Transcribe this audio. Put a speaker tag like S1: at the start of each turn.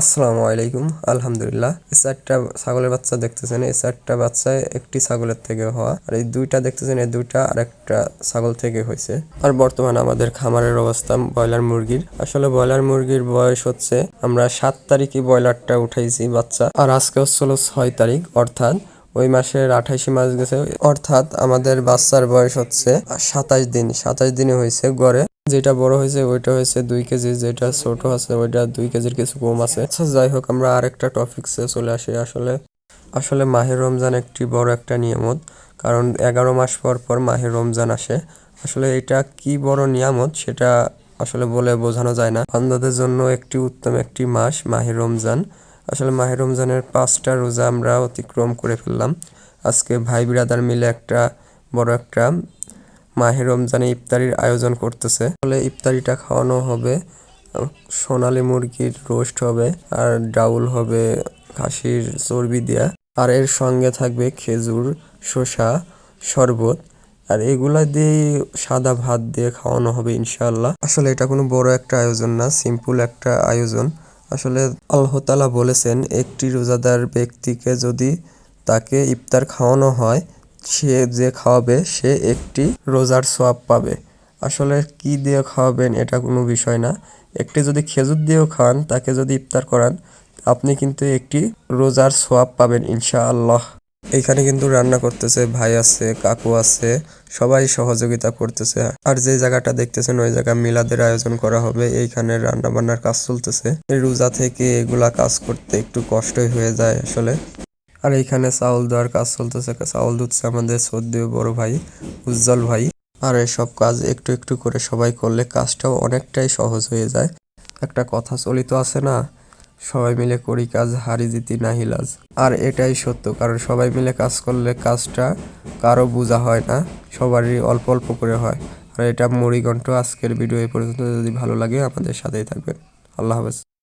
S1: আসসালামু আলাইকুম, আলহামদুলিল্লাহ। এই চারটা ছাগলের বাচ্চা দেখতেছেন, এই চারটা বাচ্চা একটি ছাগলের থেকে হওয়া, আর এই দুইটা দেখতেছেন, এই দুইটা আর একটা ছাগল থেকে হয়েছে। আর বর্তমানে আমাদের খামারের অবস্থা ব্রয়লার মুরগির। আসলে ব্রয়লার মুরগির বয়স হচ্ছে, আমরা সাত তারিখে ব্রয়লারটা উঠাইছি বাচ্চা, আর আজকে হচ্ছিল ছয় তারিখ, অর্থাৎ ওই মাসের আঠাইশে মাস গেছে। অর্থাৎ আমাদের বাচ্চার বয়স হচ্ছে সাতাশ দিন, সাতাশ দিনে হয়েছে গড়ে যেটা বড় হয়েছে, ওইটা হয়েছে দুই কেজি, যেটা ছোট আছে, ওইটা দুই কেজির কিছু কম আছে। আচ্ছা যাই হোক, আমরা আরেকটা টপিকসে চলে আসি। আসলে আসলে মাহের রমজান একটি বড় একটা নিয়ামত, কারণ এগারো মাস পর পর মাহের রমজান আসে। আসলে এটা কি বড় নিয়ামত, সেটা আসলে বলে বোঝানো যায় না। বান্দাদের জন্য একটি উত্তম একটি মাস মাহের রমজান। আসলে মাহের রমজানের পাঁচটা রোজা আমরা অতিক্রম করে ফেললাম। আজকে ভাই বিরাদার মিলে একটা বড় একটা মাহে রমজানে ইফতারির আয়োজন করতেছে। ফলে ইফতারিটা খাওয়ানো হবে, সোনালী মুরগির রোস্ট হবে, আর ডাউল হবে খাসির চর্বি দেয়া। আর এর সঙ্গে থাকবে খেজুর, শসা, শরবত। আর এগুলা দিয়ে সাদা ভাত দিয়ে খাওয়ানো হবে ইনশাআল্লাহ। আসলে এটা কোনো বড় একটা আয়োজন না, সিম্পল একটা আয়োজন। আসলে আল্লাহ তাআলা বলেছেন, একটি রোজাদার ব্যক্তিকে যদি তাকে ইফতার খাওয়ানো হয় সে যে খাওয়াবে, সে একটি রোজার সোয়াব পাবে। আসলে কি দিয়ে খাওয়াবেন এটা কোনো বিষয় না। একটি যদি খেজুর দিয়েও খাওয়ান তাকে যদি ইফতার করান, আপনি কিন্তু একটি রোজার সোয়াব পাবেন ইনশাআল্লাহ। এখানে কিন্তু রান্না করতেছে ভাই আছে, কাকু আছে, সবাই সহযোগিতা করতেছে। আর যে জায়গাটা দেখতেছেন, ওই জায়গা মিলাদের আয়োজন করা হবে। এইখানে রান্না বান্নার কাজ চলতেছে। রোজা থেকে এগুলা কাজ করতে একটু কষ্টই হয়ে যায় আসলে। আর এইখানে চাউল দেওয়ার কাজ চলতেছে। চাউল দিচ্ছে আমাদের সদ্যীয় বড় ভাই, উজ্জ্বল ভাই। আর এসব কাজ একটু একটু করে সবাই করলে কাজটাও অনেকটাই সহজ হয়ে যায়। একটা কথা চলিত আছে না, সবাই মিলে করি কাজ, হারি জিতি নাহিলাজ আর এটাই সত্য, কারণ সবাই মিলে কাজ করলে কাজটা কারও বোঝা হয় না, সবারই অল্প অল্প করে হয়। আর এটা মুড়িঘণ্ট আজকের ভিডিও এই পর্যন্ত। যদি ভালো লাগে আমাদের সাথেই থাকবেন। আল্লাহ হাফেজ।